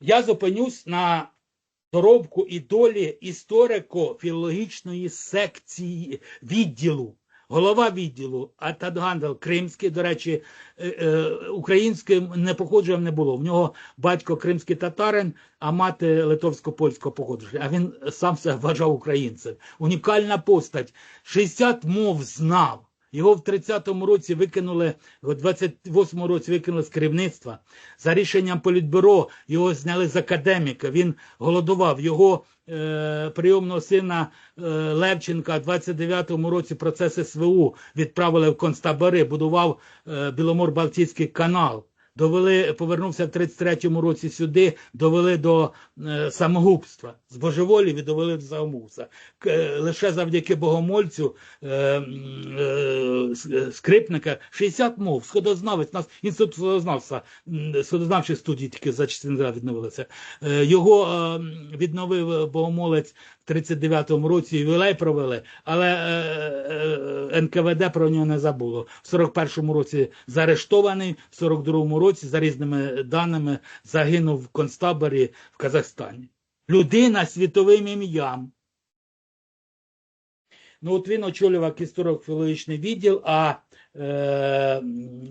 Я зупинюсь на доробку і долі історико-філологічної секції відділу. Голова відділу Атадгандел Кримський, до речі, е, е, українським не походжував не було. В нього батько кримський татарин, а мати литовсько-польського походження. А він сам себе вважав українцем. Унікальна постать. 60 мов знав. Його в 30-му році викинули, в 28-му році викинули з керівництва. За рішенням політбюро його зняли з академіка. Він голодував. Його е, прийомного сина е, Левченка в 29-му році процес СВУ відправили в концтабори, будував е, Біломор-Балтійський канал. Довели, повернувся в 33-му році сюди, довели до е, самогубства. З божеволі довели до самогубства. Е, лише завдяки богомольцю е, скрипника 60 мов, сходознавець, нас інститут сходознавства, сходознавчих студій тільки за частини відновилися. Його відновив богомолець 39-му році, ювілей провели, але е, е, НКВД про нього не забуло. В 41-му році заарештований, в 42-му році, за різними даними, загинув в концтаборі в Казахстані. Людина світовим ім'ям. Ну, от він очолював історико-філологічний відділ, а е,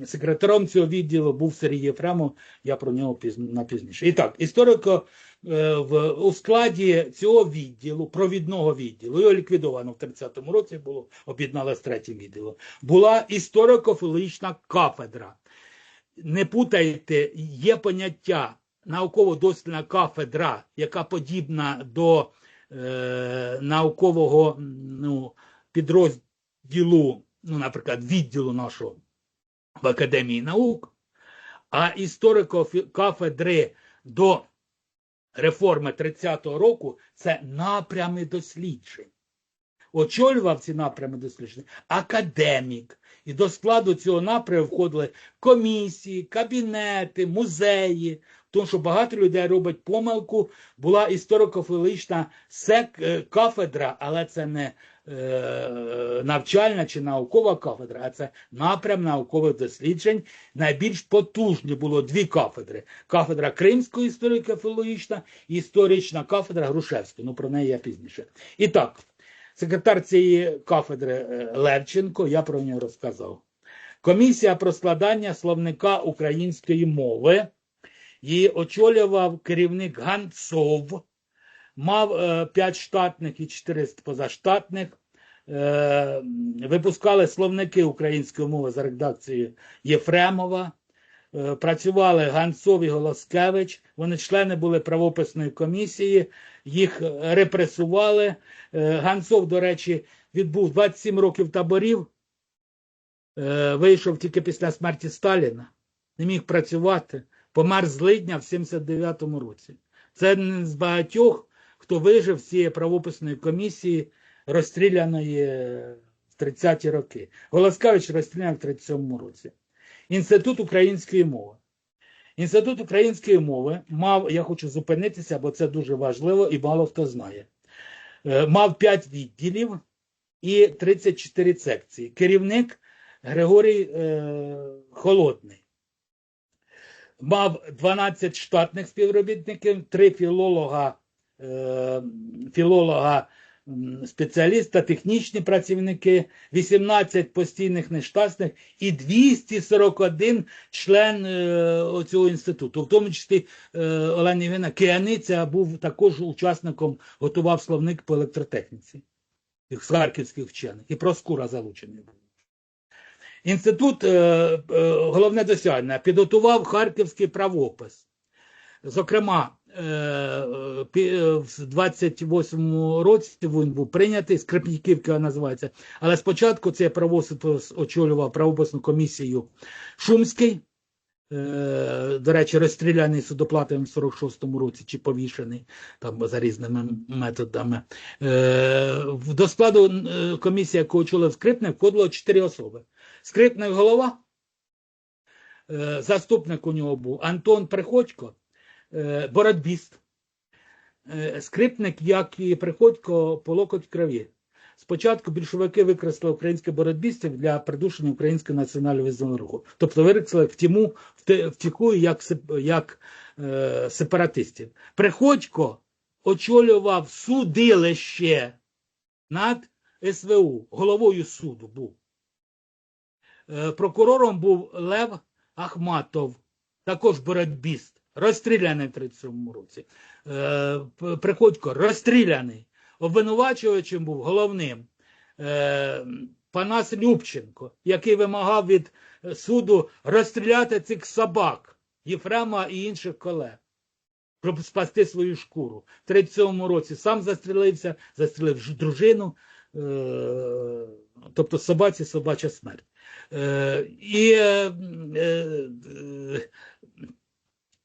секретарем цього відділу був Сергій Єфремов, я про нього на пізніше. І так, історико е, в, у складі цього відділу, провідного відділу, його ліквідовано в 30-му році було, об'єднали з третім була історико-філологічна кафедра. Не путайте, є поняття науково-дослідна кафедра, яка подібна до е, наукового ну, підрозділу, ну, наприклад, відділу нашого в Академії наук, а історико-кафедри до реформи 30-го року це напрями досліджень. Очолював ці напрями досліджень академік. І до складу цього напряму входили комісії, кабінети, музеї. Тому що багато людей робить помилку. Була історико-філологічна сек е, кафедра, але це не навчальна чи наукова кафедра, а це напрям наукових досліджень. Найбільш потужні було дві кафедри: кафедра Кримської історико-філологічна і історична кафедра Грушевської. Ну про неї я пізніше. І так, секретар цієї кафедри е, Левченко, я про нього розказав. Комісія про складання словника української мови. Її очолював керівник Ганцов, мав е, 5 штатних і 4 позаштатних. Е, випускали словники української мови за редакцією Єфремова. Е, працювали Ганцов і Голоскевич. Вони члени були правописної комісії, їх е, репресували. Е, Ганцов, до речі, відбув 27 років таборів, е, вийшов тільки після смерті Сталіна, не міг працювати, помер з лидня в 79-му році. Це один з багатьох, хто вижив з цієї правописної комісії, розстріляної е, в 30-ті роки. Голоскевич розстріляний в 37-му році. Інститут української мови. Інститут української мови мав, я хочу зупинитися, бо це дуже важливо і мало хто знає. Е, Мав 5 відділів і 34 секції. Керівник Григорій е, Холодний. Мав 12 штатних співробітників, 3 філолога, філолога м, спеціаліста, технічні працівники, 18 постійних нештатних і 241 член е, цього інституту. В тому числі е, Олена Євгена Кияниця був також учасником, готував словник по електротехніці з харківських вчених. І Проскура залучений був. Інститут, е, е, головне досягнення, підготував харківський правопис. Зокрема, е, е, в 28-му році він був прийнятий, Скрипниківка називається. Але спочатку цей правопис очолював правописну комісію Шумський, е, до речі, розстріляний судоплатом в 46-му році чи повішений там за різними методами. Е, До складу е, комісії, яку очолив Скрипник, входило 4 особи. Скрипник голова, е, заступник у нього був Антон Приходько, е, боротьбіст. Е, Скрипник, як і Приходько, по локоть крові. спочатку більшовики використали українське боротьбістів для придушення українського національного руху. Тобто використали втіму, вте- втіку як, як е, сепаратистів. Приходько очолював судилище над СВУ, головою суду був. Е, Прокурором був Лев Ахматов, також боротьбіст, розстріляний в 37 році. Е, Приходько розстріляний. Обвинувачувачем був головним е, Панас Любченко, який вимагав від е, суду розстріляти цих собак Єфрема і інших колег, щоб спасти свою шкуру. В 37 році сам застрілився, застрілив дружину, тобто собаці собача смерть. І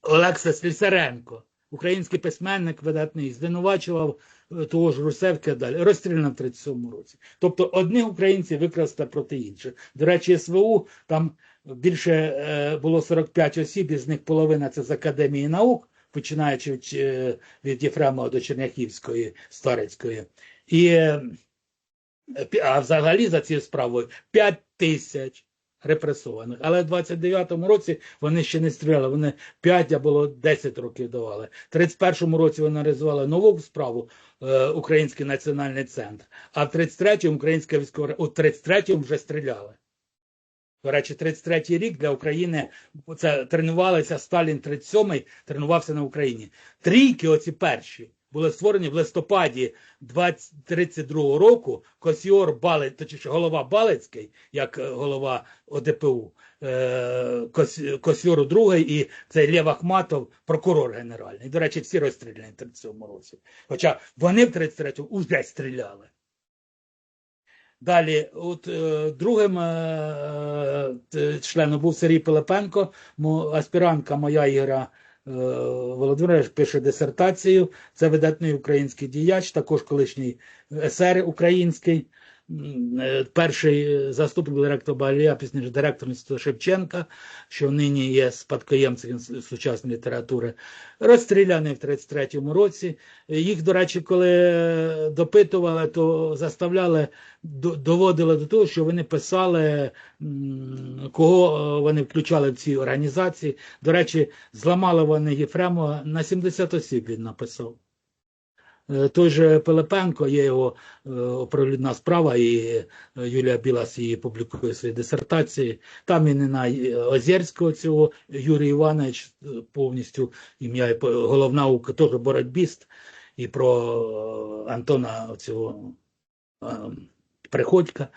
Олекса Слісаренко, український письменник видатний, звинувачував е, того ж Русевка далі, розстріляно в 37-му році. Тобто одних українців використали проти інших. До речі, СВУ там більше е, було 45 осіб, із них половина це з Академії наук, починаючи від, е, від Єфремова до Черняхівської, Старицької. І, а взагалі за цією справою 5 тисяч репресованих. Але в 29-му році вони ще не стріляли, вони 5 або 10 років давали. В 31-му році вони реалізували нову справу е, Український національний центр, а в 33-му українська військова у 33-му вже стріляли. До речі, 33-й рік для України це тренувалися Сталін 37-й, тренувався на Україні. Трійки, оці перші, були створені в листопаді 20, 32 року. Косіор Балець, точніше, голова Балецький, як е, голова ОДПУ, е, Кос- другий і цей Лев Ахматов, прокурор генеральний. До речі, всі розстріляні в 37 році. Хоча вони в 33-му вже стріляли. Далі, от е, другим е, е, членом був Сергій Пилипенко, аспірантка моя Ігора е, Володимирович пише дисертацію. Це видатний український діяч, також колишній есер український, е, перший заступник директора Балія, пізніше директор інституту Шевченка, що нині є спадкоємцем сучасної літератури, розстріляний в 33-му році. Їх, до речі, коли допитували, то заставляли, доводили до того, що вони писали, кого е, вони включали в ці організації. До речі, зламали вони Єфремова на 70 осіб він написав. Е, Той же Пилипенко, є його е, оприлюдна справа, і е, Юлія Білас її публікує в своїй дисертації. Там і не на Озерського цього Юрій Іванович повністю ім'я головна у теж боротьбіст, і про Антона цього Приходька.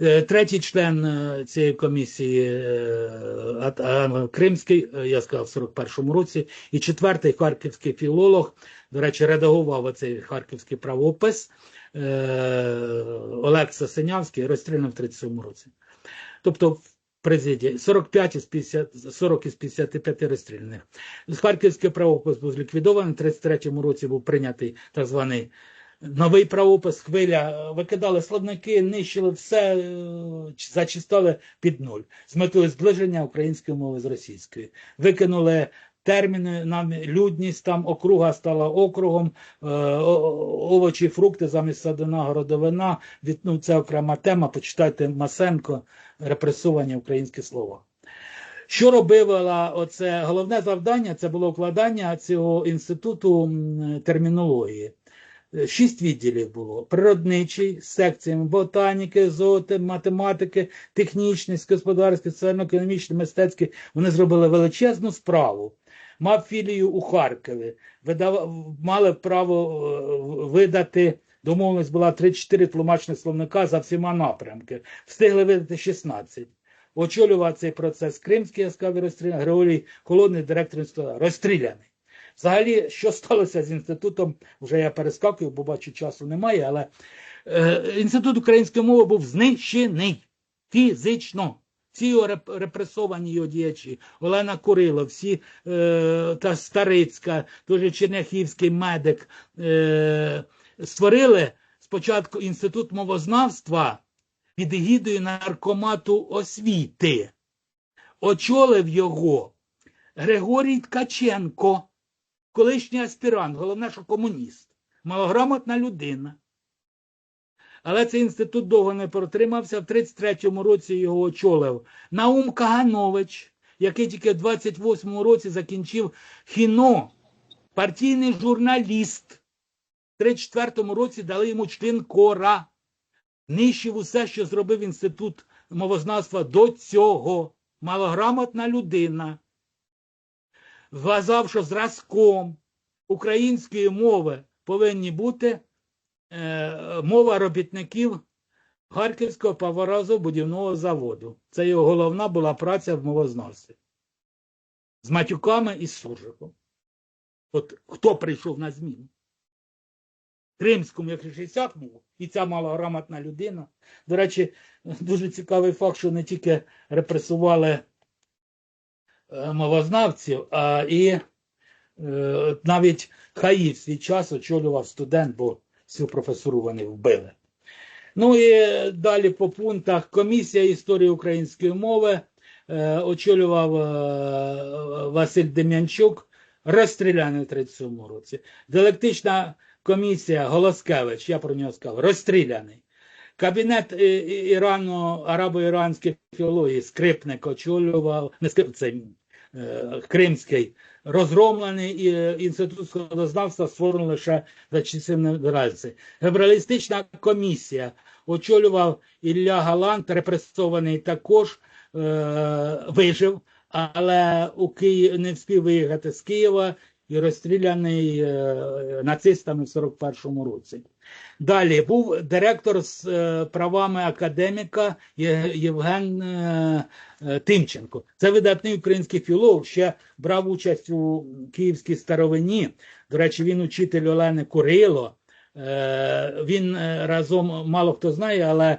Е, Третій член е, цієї комісії е, Кримський, я сказав, в 41-му році, і четвертий харківський філолог, до речі, редагував оцей харківський правопис Олекса Синявський, розстріляний в 37-му році. Тобто в президії 45 із 50, 40 із 55 розстріляних. Харківський правопис був зліквідований, в 33-му році був прийнятий так званий новий правопис, хвиля, викидали словники, нищили все, е, зачистали під нуль з метою зближення української мови з російською. Викинули терміни, нам людність, там округа стала округом, е, овочі, фрукти замість садина, городовина. Від, ну, це окрема тема, почитайте Масенко, репресовані українські слова. Що робила оце головне завдання? Це було вкладання цього інституту термінології. Е, Шість відділів було: природничий з секціями ботаніки, зооти, математики, технічний, господарський, соціально-економічний, мистецький. Вони зробили величезну справу. Мав філію у Харкові, видав, мали право е, видати. Домовленість була 3-4 тлумачних словника за всіма напрямки. Встигли видати 16. Очолював цей процес Кримський яскравий розстріляний, Григорій Холодний, директор інституту, розстріляний. Взагалі, що сталося з інститутом, вже я перескакую, бо бачу, часу немає, але е, інститут української мови був знищений фізично. Всі його репресовані його діячі, Олена Курило, всі е, та Старицька, той Черняхівський медик е, створили спочатку інститут мовознавства під егідою наркомату освіти. Очолив його Григорій Ткаченко, колишній аспірант, головне, що комуніст, малограмотна людина. Але цей інститут довго не протримався. В 33-му році його очолив Наум Каганович, який тільки в 28-му році закінчив хіно, партійний журналіст. В 34-му році дали йому член кора. Нищив усе, що зробив інститут мовознавства до цього. Малограмотна людина. Вважав, що зразком української мови повинні бути е, мова робітників Харківського паверозобудівного заводу. Це його головна була праця в мовознавстві. З матюками і суржиком. От хто прийшов на зміну? Кримському, як 60 мов, і ця малограмотна людина. До речі, дуже цікавий факт, що не тільки репресували мовознавців, а і е, навіть Хаїв свій час очолював студент, бо всю професору вони вбили. Ну і далі по пунктах комісія історії української мови е, очолював е, Василь Дем'янчук, розстріляний у 37 році. Диалектична комісія Голоскевич, я про нього сказав, розстріляний. Кабінет е, Ірану, арабо-іранської філології Скрипник очолював, не скрип, це е, Кримський, розгромлений і е, інститут сходознавства створений лише за часів незалежності. Гебралістична комісія очолював Ілля Галант, репресований також, е, вижив, але у Києві не встиг виїхати з Києва і розстріляний е, нацистами в 41-му році. Далі був директор з е, правами академіка Євген е, е, Тимченко. Це видатний український філолог, ще брав участь у київській старовині. До речі, він учитель Олени Курило. Він разом мало хто знає, але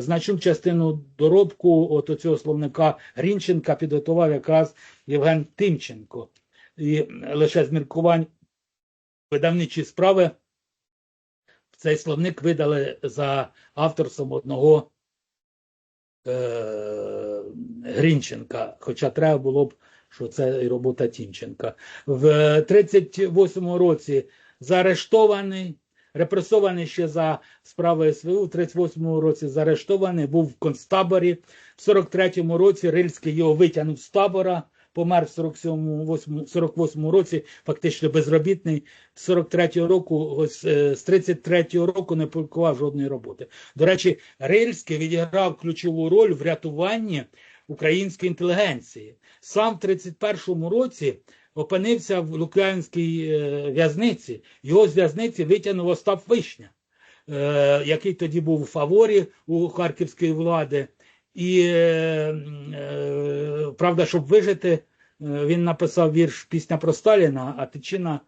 значну частину доробку от цього словника Грінченка підготував якраз Євген Тимченко. І лише з міркувань видавничі справи цей словник видали за авторством одного е, Грінченка, хоча треба було б, що це і робота Тімченка. В 38-му році заарештований, репресований ще за справою СВУ, в 38-му році заарештований, був в концтаборі. В 43-му році Рильський його витягнув з табора, помер в 47-му, 48-му році, фактично безробітний. З 43-го року, ось е, з 33-го року не публікував жодної роботи. До речі, Рильський відіграв ключову роль в рятуванні української інтелігенції. Сам в 31-му році опинився в Лук'янській е, в'язниці. Його з в'язниці витягнув Остап Вишня, е, який тоді був у фаворі у харківської влади. І правда, щоб вижити, е, він написав вірш Пісня про Сталіна, а тичина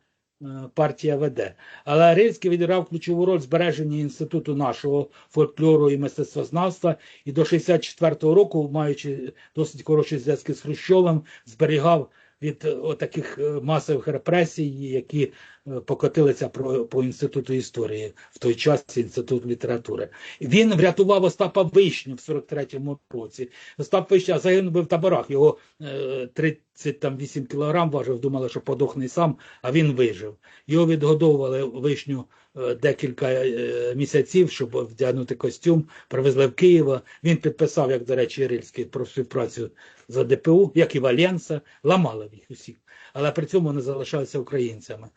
е, партія веде. Але Рильський відіграв ключову роль в збереженні інституту нашого фольклору і мистецтвознавства. І до 64-го року, маючи досить хороші зв'язки з Хрущовим, зберігав від е, таких масових репресій, які е, покотилися про, по інституту історії в той час інститут літератури. Він врятував Остапа Вишню в 43-му році. Остап Вишня загинув в таборах. Його е, 38 кілограм важив, думали, що подохне сам, а він вижив. Його відгодовували вишню е, декілька е, місяців, щоб вдягнути костюм, привезли в Києва. Він підписав, як, до речі, Рильський, про співпрацю за ДПУ, як і Валенса, ламали їх усіх, але при цьому не залишалися українцями.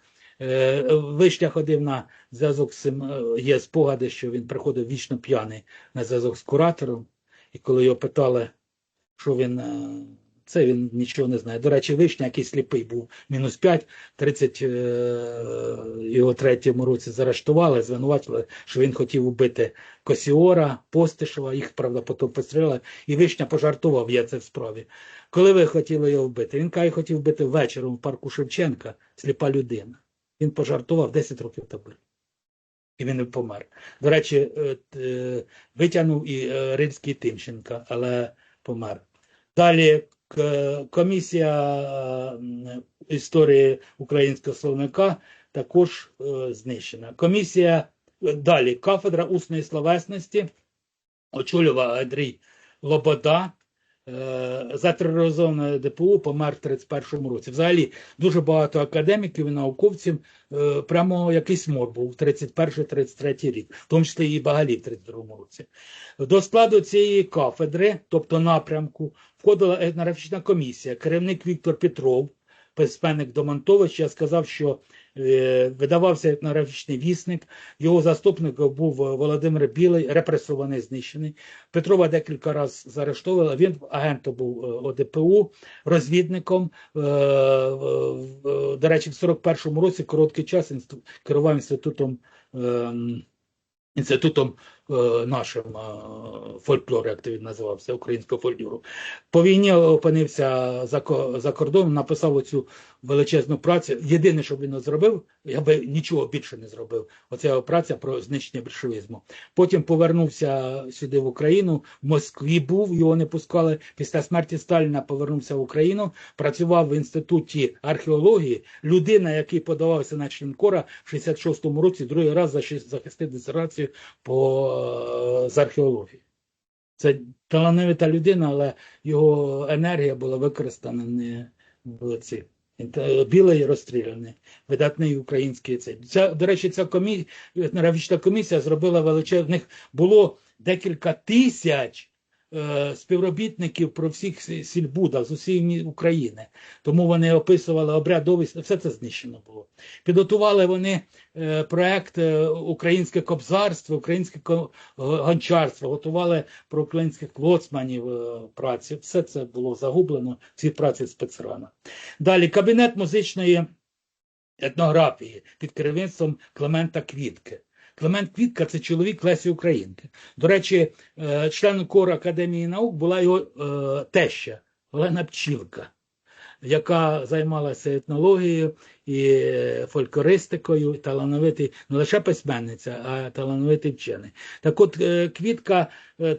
Е, Вишня ходив на зв'язок з цим, е, є спогади, що він приходив вічно п'яний на зв'язок з куратором, і коли його питали, що він. Це він нічого не знає. До речі, Вишня, який сліпий був мінус 5, 30 е, його третьому році заарештували, звинуватили, що він хотів убити Косіора, Постишева, їх, правда, потім постріляли, і Вишня пожартував, є це в справі. Коли ви хотіли його вбити? Він каже, хотів вбити вечором в парку Шевченка, сліпа людина. Він пожартував 10 років таборі. І він помер. До речі, е, е, витягнув і Рильський Тимченка, але помер. Далі комісія е, історії українського словника також е, знищена. Комісія е, далі кафедра усної словесності очолював Андрій Лобода. Е, затероризований ДПУ помер в 31-му році. Взагалі дуже багато академіків і науковців е, прямо якийсь мор був 31-33 рік, в тому числі і Багалі в 32-му році. До складу цієї кафедри, тобто напрямку, входила етнографічна комісія, керівник Віктор Петров, письменник Домонтович. Я сказав, що видавався етнографічний вісник. Його заступником був е, Володимир Білий, репресований, знищений. Петрова декілька разів заарештовували. Він агентом був е, ОДПУ, розвідником. Е, е, е, До речі, в 41-му році короткий час керував інститутом. ем, Інститутом е, нашим е, фольклору, як він називався, українського фольклору. По війні опинився за, за кордоном, написав оцю величезну працю. Єдине, що він зробив, я би нічого більше не зробив. Оця праця про знищення більшовизму. Потім повернувся сюди в Україну. В Москві був, його не пускали. Після смерті Сталіна повернувся в Україну. Працював в інституті археології. Людина, який подавався на член кора в 66-му році, другий раз захистив дисертацію по е, з археології. Це талановита людина, але його енергія була використана не в ці. Білий розстріляний, видатний український цей. Ця, до речі, ця комісія, етнографічна комісія зробила величезних, було декілька тисяч е, співробітників про всіх сі- сільбудах з усієї України. Тому вони описували обрядовість, все це знищено було. Підготували вони е, проект е, Українське кобзарство, українське гончарство, готували про українських лоцманів е, праці. Все це було загублено, ці праці спецрана. Далі кабінет музичної етнографії під керівництвом Клемента Квітки. Клемент Квітка це чоловік Лесі Українки. До речі, е, членом кору Академії наук була його е, теща Олена Пчілка, яка займалася етнологією і фольклористикою, талановитий не лише письменниця, а талановитий вчений. Так от е, Квітка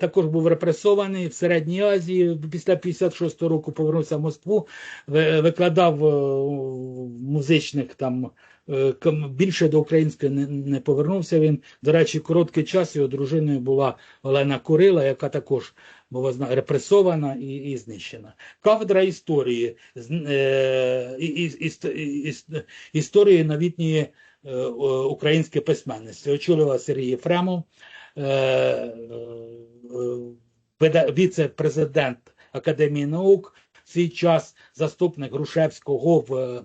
також був репресований в Середній Азії. Після 56-го року повернувся в Москву, викладав музичних там. Е, Більше до української не, повернувся він. До речі, короткий час його дружиною була Олена Курила, яка також була репресована і, і знищена. Кафедра історії з- е, історії новітньої е, української письменності. Очолював Сергій Єфремов, віце-президент Академії наук, в свій час заступник Грушевського в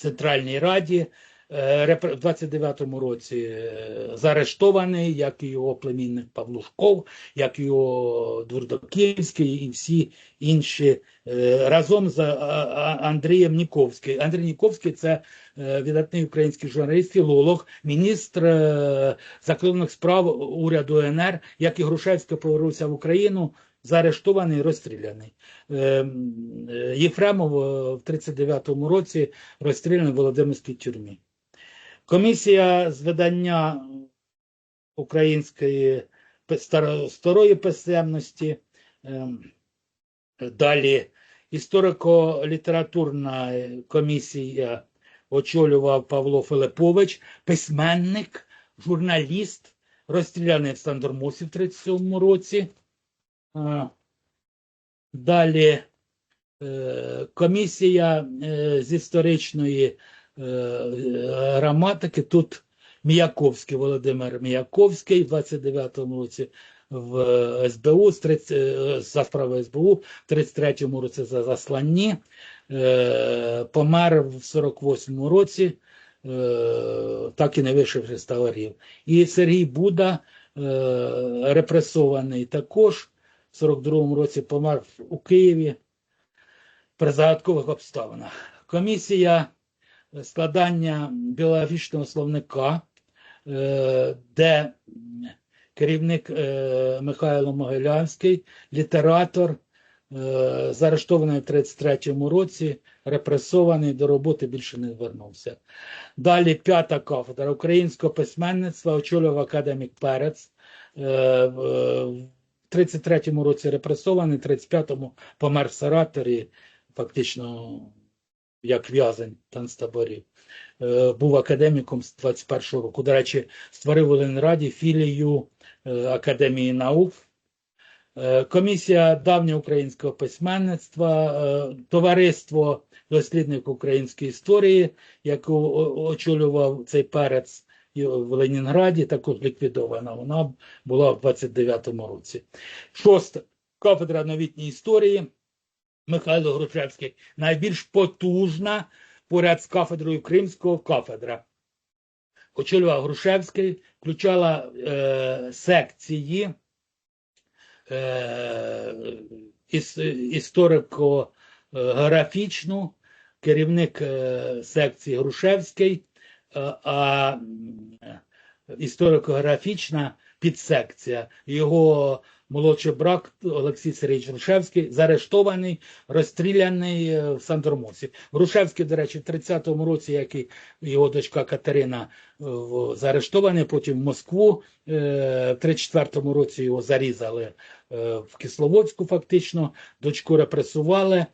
Центральній Раді. Е, В 29-му році е, заарештований, як і його племінник Павлушков, як і його Двурдоківський і всі інші е, разом з Андрієм Ніковським. Андрій Ніковський це видатний український журналіст, філолог, міністр закордонних справ уряду НР, як і Грушевський повернувся в Україну. Заарештований, розстріляний. Е, м, е, Єфремов е, в 39-му році розстріляний в Володимирській тюрмі. Комісія з видання української старої писемності. ем, Далі історико-літературна комісія очолював Павло Филипович, письменник, журналіст, розстріляний в Сандормусі в 37-му році. Далі е, комісія е, з історичної е, граматики. Тут Міяковський Володимир Міяковський в 29-му році в СБУ, з 30, за справою СБУ, в 33-му році за засланні, помер в 48-му році, так і не вишивши з таварів. І Сергій Буда, репресований також, в 42-му році помер у Києві при загадкових обставинах. Комісія складання біологічного словника, е, де керівник е, Михайло Могилянський, літератор, е, заарештований в 33-му році, репресований, до роботи більше не звернувся. Далі п'ята кафедра українського письменництва очолював академік Перець. Е, в- В 33-му році репресований, в 35-му помер в Сараторі, фактично як в'язень танцтаборів. Е, Був академіком з 21-го року. До речі, створив у Ленраді філію е, Академії наук. Е, Комісія давньоукраїнського письменництва, е, товариство дослідник української історії, яку очолював цей перець в Ленінграді, також ліквідована. Вона була в 29-му році. Шосте. Кафедра новітньої історії. Михайло Грушевський. Найбільш потужна поряд з кафедрою Кримського кафедра. Очолював Грушевський, включала е, секції е, іс, історико-графічну, керівник е, секції Грушевський, а м, історико-графічна підсекція. Його молодший брат Олексій Сергійович Грушевський заарештований, розстріляний е, в Сандормосі. Грушевський, до речі, в 30-му році, як і його дочка Катерина, е, заарештований, потім в Москву. Е, В 34-му році його зарізали е, в Кисловодську, фактично. Дочку репресували. Е,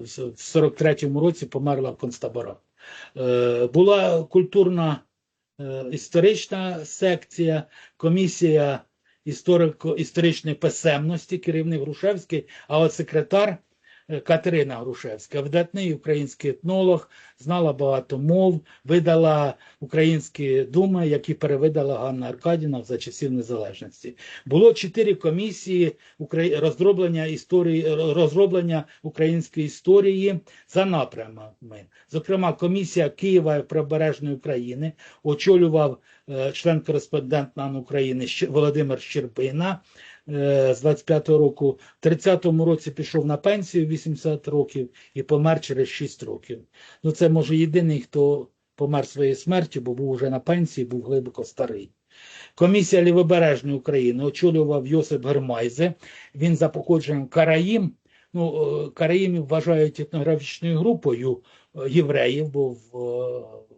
В 43-му році померла в концтаборах. Е, Була культурна е, історична секція, комісія історико-історичної писемності, керівник Грушевський, а от секретар Катерина Грушевська, видатний український етнолог, знала багато мов, видала українські думи, які перевидала Ганна Аркадіна за часів незалежності. Було чотири комісії розроблення історії, розроблення української історії за напрямами. Зокрема, комісія Києва і Прибережної України очолював е, член-кореспондент НАН України Володимир Щербина з 25-го року. В 30-му році пішов на пенсію 80 років і помер через 6 років. Ну, це може єдиний, хто помер своєю смертю, бо був уже на пенсії, був глибоко старий. Комісія Лівобережної України очолював Йосип Гермайзе. Він за походженням Караїм. Ну, е, Караїмів вважають етнографічною групою е, євреїв, бо в, е,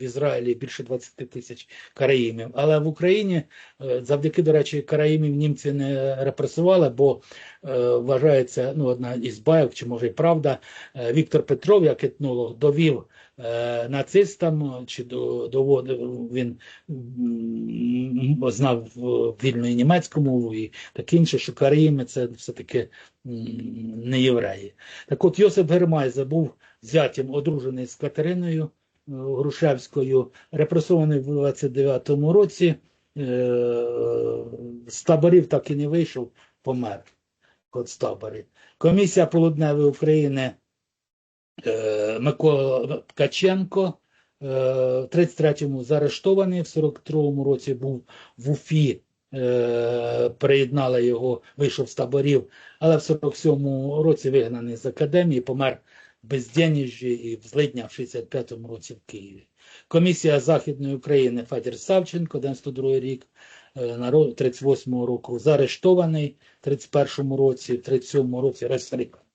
в Ізраїлі більше 20 тисяч караїмів. Але в Україні е, завдяки, до речі, караїмів німці не репресували, бо е, вважається ну, одна із байок, чи може й правда, е, Віктор Петров, як етнолог, довів нацистам, чи до, доводив він знав вільну і німецьку мову і таке інше, що караїми це все-таки не євреї. Так от Йосип Гермайзе був зятєм одружений з Катериною Грушевською, репресований в 29-му році, е, з таборів так і не вийшов, помер концтаборі. Комісія Полудневої України е, Микола Ткаченко е, в 33-му заарештований, в 42-му році був в Уфі, приєднали його, вийшов з таборів, але в 47-му році вигнаний з академії, помер безденежжі і в злидня в 65-му році в Києві. Комісія Західної України Федір Савченко, 92 рік, е, 38-го року заарештований, в 31-му році, в 37-му році розстріляний.